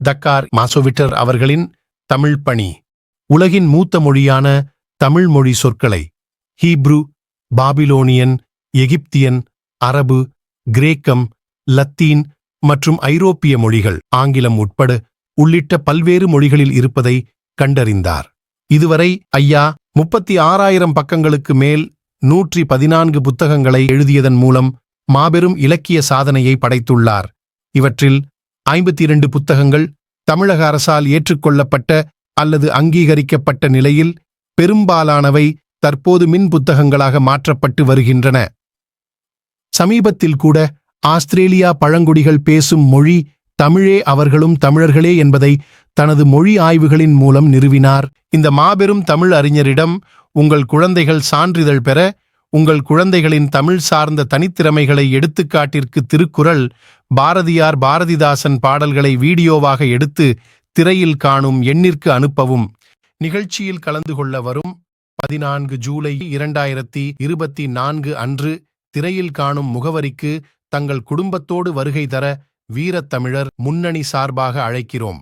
தக்கார் மாசோவிட்டர் அவர்களின் தமிழ் பணி. உலகின் மூத்த மொழியான தமிழ் மொழி சொற்களை. ஹீப்ரு பாபிலோனியன் எகிப்தியன் அரபு கிரேக்கம் லத்தீன் மற்றும் ஐரோப்பிய மொழிகள் ஆங்கிலம் உட்பட உள்ளிட்ட பல்வேறு மொழிகளில் இருப்பதை கண்டறிந்தார். இதுவரை ஐயா முப்பத்தி ஆறாயிரம் பக்கங்களுக்கு மேல் நூற்றி பதினான்கு புத்தகங்களை எழுதியதன் மூலம் மாபெரும் இலக்கிய சாதனையை படைத்துள்ளார். இவற்றில் ஐம்பத்தி இரண்டு புத்தகங்கள் தமிழக அரசால் ஏற்றுக்கொள்ளப்பட்ட அல்லது அங்கீகரிக்கப்பட்ட நிலையில் பெரும்பாலானவை தற்போது மின் புத்தகங்களாக மாற்றப்பட்டு வருகின்றன. சமீபத்தில் கூட ஆஸ்திரேலியா பழங்குடிகள் பேசும் மொழி தமிழே அவர்களும் தமிழர்களே என்பதை தனது மொழி ஆய்வுகளின் மூலம் நிறுவினார். இந்த மாபெரும் தமிழ் அறிஞரிடம் உங்கள் குழந்தைகள் சான்றிதழ் பெற உங்கள் குழந்தைகளின் தமிழ் சார்ந்த தனித்திறமைகளை எடுத்துக்காட்டிற்கு திருக்குறள் பாரதியார் பாரதிதாசன் பாடல்களை வீடியோவாக எடுத்து திரையில் காணும் எண்ணிற்கு அனுப்பவும். நிகழ்ச்சியில் கலந்து கொள்ள வரும் பதினான்கு ஜூலை இரண்டாயிரத்தி இருபத்தி நான்கு அன்று திரையில் காணும் முகவரிக்கு தங்கள் குடும்பத்தோடு வருகை தர வீரத்தமிழர் முன்னணி சார்பாக அழைக்கிறோம்.